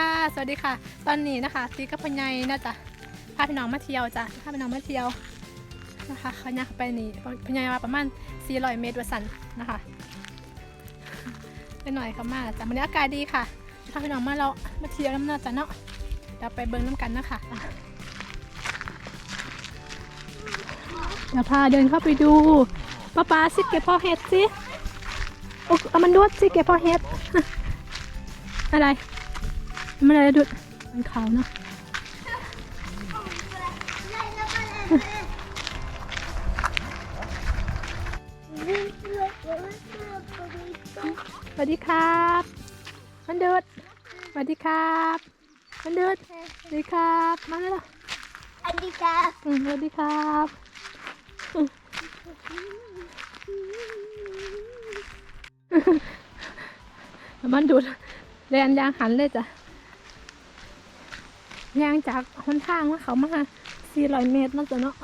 ค่ะ สวัสดีค่ะ ตอนนี้นะคะตีกับพญายน่าจะพาพี่น้องมาเที่ยวจ้ะพาพี่น้องมาเที่ยวนะคะเขาย่างเข้าไปนี่พญายมาประมาณ400เมตรวสันนะคะไปหน่อยค่ะมาจ้ะวันนี้อากาศดีค่ะพาพี่น้องมาเรามาเที่ยวน้ำน่าจะเนาะเดี๋ยวไปเบิ้งน้ำกันนะคะเดี๋ยวพาเดินเข้าไปดูป้าป้าสิเก็บพ่อเห็ดสิโอ้เอามันดวดสิเก็บพ่อเห็ดอะไร มันอะไรดุดมันขาวเนาะสวัสดีครับมันเดืดสวัสดีครับมันเดืดสวัสดีครับ มาแล้วเหรออันนี้ค่ะอืมสวัสดีครับอืมมันดูดแรงยางหันเลยจ้ะ ยางจากหนทางว่าเขามา400เมตรนั่นจ้ะเนาะ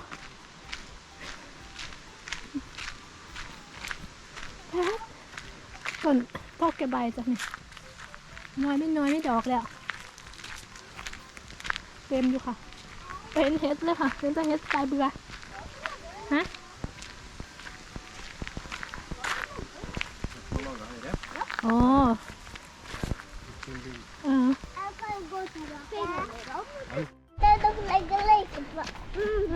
แป๊บต้นพอกแกใบจ้ะนี่น้อยไม่น้อยไม่ดอกแล้ว เต็มอยู่ค่ะ เป็นเฮ็ดเลยค่ะ เป็นแต่เฮ็ดตายเบื่อฮะ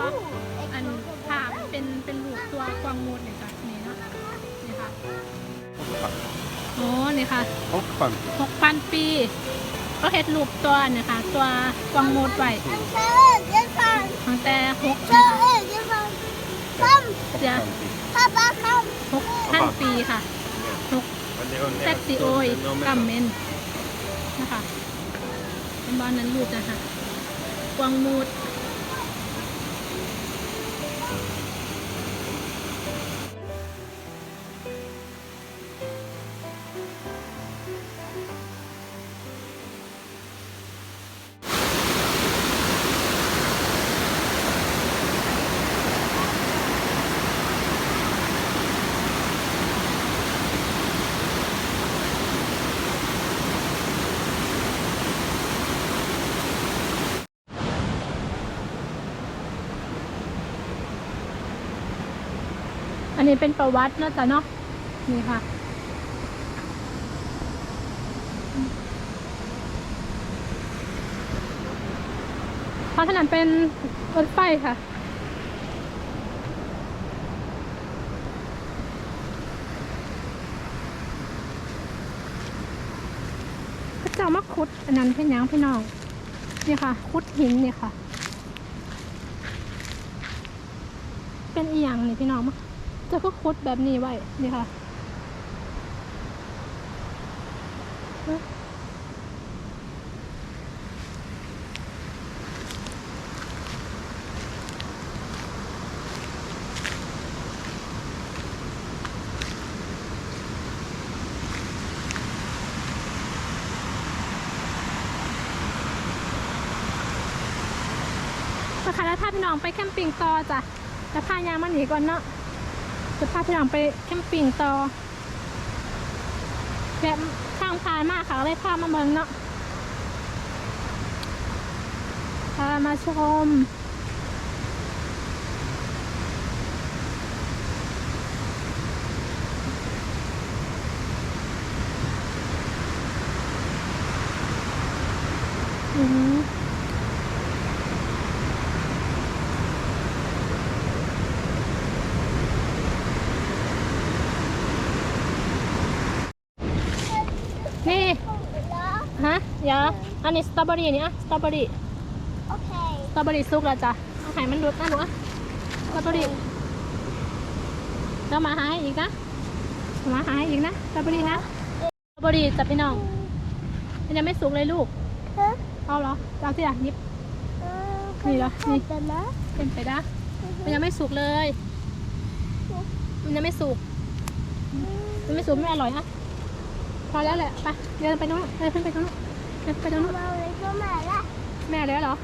ว่าอันภาพเป็นเป็นรูปตัวกวางมูดเนี่ยจ้ะนี่เนาะนี่ค่ะโอ้นี่ค่ะ Hoppan. หกพันปี ก็เห็ดรูปตัวเนี่ยค่ะ ตัวกวางมูดไว้ I'm so this one. ตั้งแต่หก So this one. Come, เสีย Papa, come. หกพันปีค่ะหกแท็กซี่โอยกัมเมนนะคะเป็นบ้านนั้นรูปนะคะกวางมูด นนี้เป็นประวัตินะจ๊ะเนาะนี่ค่ะ เพราะฉะนั้นเป็นรถไฟค่ะพระเจ้ามาคุดอันนั้นเป็นหยังพี่น้องนี่ค่ะ คุดหินนี่ค่ะ เป็นอีหยังนี่พี่น้องมา จะก็คุดแบบนี้ไว้ นี่ค่ะเอ๊ะนะคะแล้วถ้าพี่น้องไปแคมปิ้งต่อจ้ะจะพายางมาหนีก่อนเนาะ จะพาพี่น้องไปแคมปิ้งต่อแบบทางผ่านมากค่ะเลยพามาเมืองเนาะพามาชม นี่ฮะอเดี๋ยวอันนี้สตรอเบอรี่นี่อะสตรอเบอรี่ Okay. สตรอเบอรี่สุกแล้วจ้ะเอาไข่มันดูดนะหนูอะสตรอเบอรี่แล้วมาหาให้อีกนะมาหาให้อีกนะสตรอเบอรี่นะสตรอเบอรี่จ้ะพี่น้องมันยังไม่สุกเลยลูก Huh? เอาเหรอจะเอาที่ไหนยิบ Uh, Gì đó? Gì? Cái đó. เป็นไปได้มันยังไม่สุกเลย มันยังไม่สุก มันไม่สุกไม่อร่อยอะพ อแล้วแหละไปเดินไปตรงนู้นเดินขึ้นไปตรงนู้นเดินไปตรงนู้น Mau lấy số mẹ đó. แม่แล้วเหรอ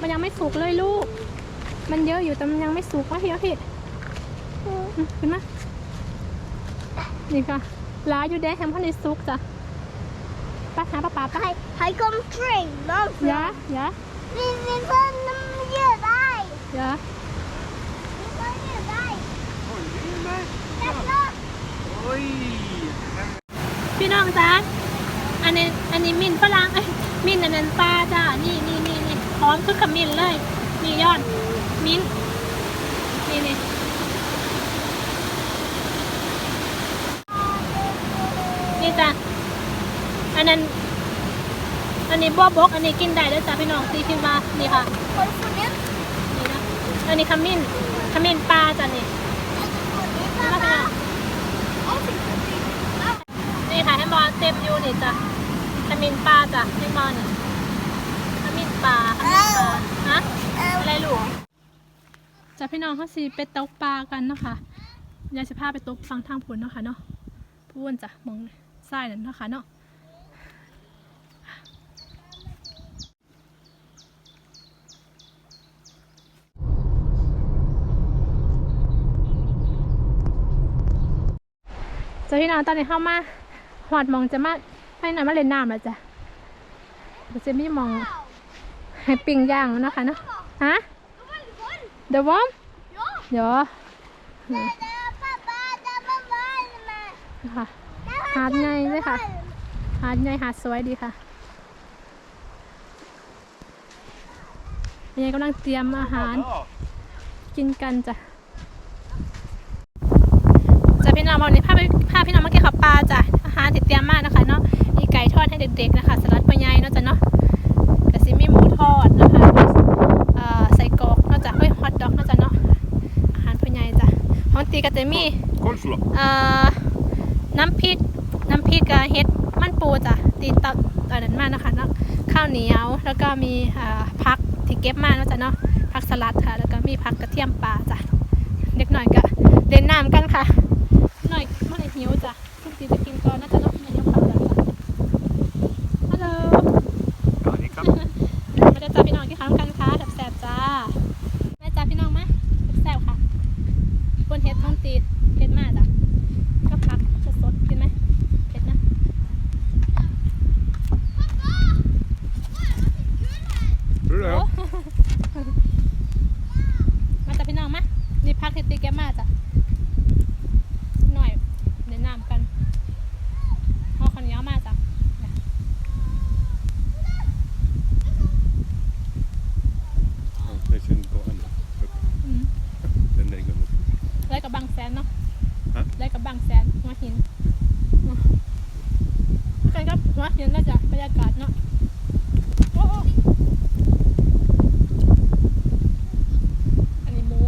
มันยังไม่สุกเลยลูก มันเยอะอยู่แต่มันยังไม่สุกวะพี่วะพี่อืมขึ้นมานี่ค่ะลาอยู่แดงแฮมพันในสุกจ้ะไปหาป้าป๋าไป Hãy hãy con train nó ยะยะ vì vì con nó như đây ยะ con như đây Oj, det är med. Đẹp lắm Oj! พี่น้องจ้าอันนี้อันนี้มินฝรั่งเอ้ยมินอันนั้นปลาจ้านี่นี่นี่นี่พร้อมคือขมิ้นเลยนี่ยอดมินนี่นี่นี่จ้ะอันนั้น อันนี้บัวบก อันนี้กินได้ด้วยจ้ะพี่น้องตีพิมพ์มานี่ค่ะ Con phụ nữ นี่นะอันนี้ขมิ้นขมิ้นปลาจ้ะนี่ Phụ nữ มาพี่น้อง Ôi, thì phụ nữ นี่ค่ะให้ บอลเต็มอยู่นี่จ้ะขมิ้นปลาจ้ะให้บอลนี่ขมิ้นปลาขมิ้นปลาฮะอะไรหลูกจ้ะพี่น้องเขาสิไปตกปลากันเนาะคะยายสิพาไปตกฟังทางผลเนาะค่ะเนาะพูนจ้ะมองซ้ายนั่นเนาะค่ะเนาะจะพี่น้องตอนนี้เข้ามา หอดมองจะมาไปไหนมาเล่นน้ำแล้วจ้ะเดี๋ยวจะมีมองให้ปิ้งย่างนะคะเนาะฮะเดี๋ยววอมเดี๋ยวค่ะหาดใหญ่เลยค่ะ หาดใหญ่หาดสวยดีค่ะยายกำลังเตรียมอาหาร กินกันจ้ะจะพี่น้องวันนี้พาพาพี่น้องมากินข้าวปลาจ้ะ เด็กๆนะคะสลัดปลาใหญ่เนาะจ้ะเนาะกระซิมีหมูทอดนะคะเอ่อใส่กรอกเนาะจ้ะเอ้ยฮอทดอกเนาะจ้ะเนาะอาหารปลาใหญ่จ้ะของตีก็จะมี Coleslaw. เอ่อน้ำพริกน้ำพริกกับเห็ดมันปูจ้ะตีตับอันนั้นมานะคะเนาะข้าวเหนียวแล้วก็มีอ่าผักที่เก็บมาเนาะจ้ะเนาะผักสลัดค่ะ แล้วก็มีผักกระเทียมปลาจ้ะเด็กหน่อยก็เล่นน้ำกันค่ะ หน่อยเมื่อไหร่หิวจ้ะทุกทีจะกินก่อนน่าจะเนาะไม่หิวข้าวแล้วจ้ะฮัลโหล Ja, det kan มาเด้อจ้าพี่น้องที่ค้างกันค่ะแสบๆจ้าแม่จ้าพี่น้องมาแสบๆค่ะบนเห็ดท้องตีดเห็ดมากจ้ะก็ผักสดๆกินไหมเผ็ดนะ Hur är โอ้ det? มาจ้ะพี่น้องมานี่พักที่ตีแกบมาจ้ะหน่อยแนะนำกันเอาข้าวเหนียวมาจ้ะ Ja, Det är synd på henne. อืม Den där gumman. ไล่กับบางแสนเนาะ ฮะ ไล่กับบางแสนหัวหินอืมกัน ก็หัวหินแล้วจ้ะบรรยากาศเนาะโอ้โอ้อันนี้หมู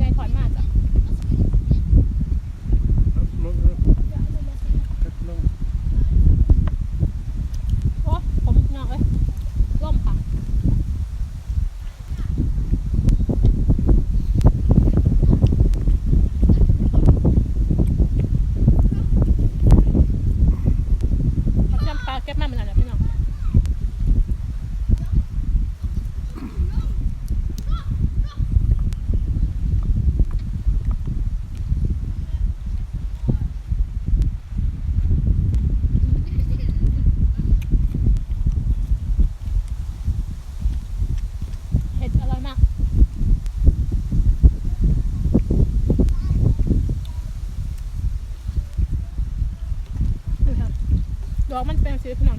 ยายถอนมาจ้ะ โอ้ผมเนาะเอ้ยล่มค่ะ เขาจำปลาเก็บมาเหมือนกันนะพี่น้องเห็ดอร่อยมาก นี่ครับด อกมัน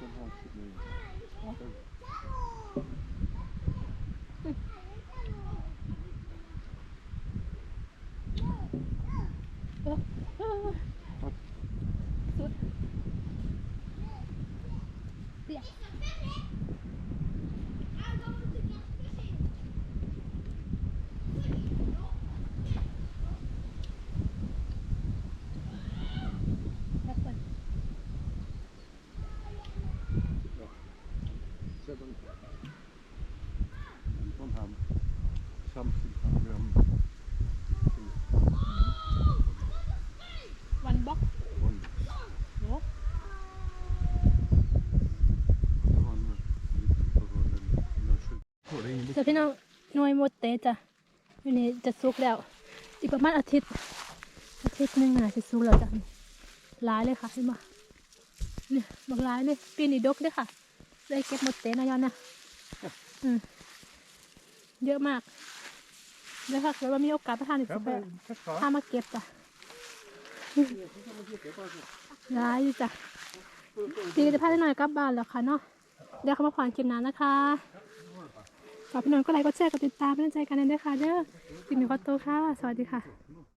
Yeah. จะพี่น้องหน่วยหมดเตะจ้ะวันนี้จะสุกแล้วอีกประมาณอาทิตย์ อาทิตย์หนึงน่ะจะสุกแล้วจ้ะหลายเลยค่ะเห็นบ่เนี่ยบักหลายเลยปีนี้ดกเลยค่ะ ได้เก็บหมดเตะนะยอนนะอืมเยอะมากเดี๋ยวค่ะเกิดว่ามีโอกาสไปทานอีกสักแบบถ้ามาเก็บจ้ะหลายอยู่จ้ะปีนี้จะพาได้หน่อยกลับบ้านแล้วค่ะเนาะเดี๋ยวเขามาผ่อนกินน้ำนะคะ ฝากพี่น้องก็ไลค์ก็แชร์ก็ติดตามเป็นกำลังใจกันด้วยค่ะเด้อปิ่นหนูขอตัวค่ะ สวัสดีค่ะ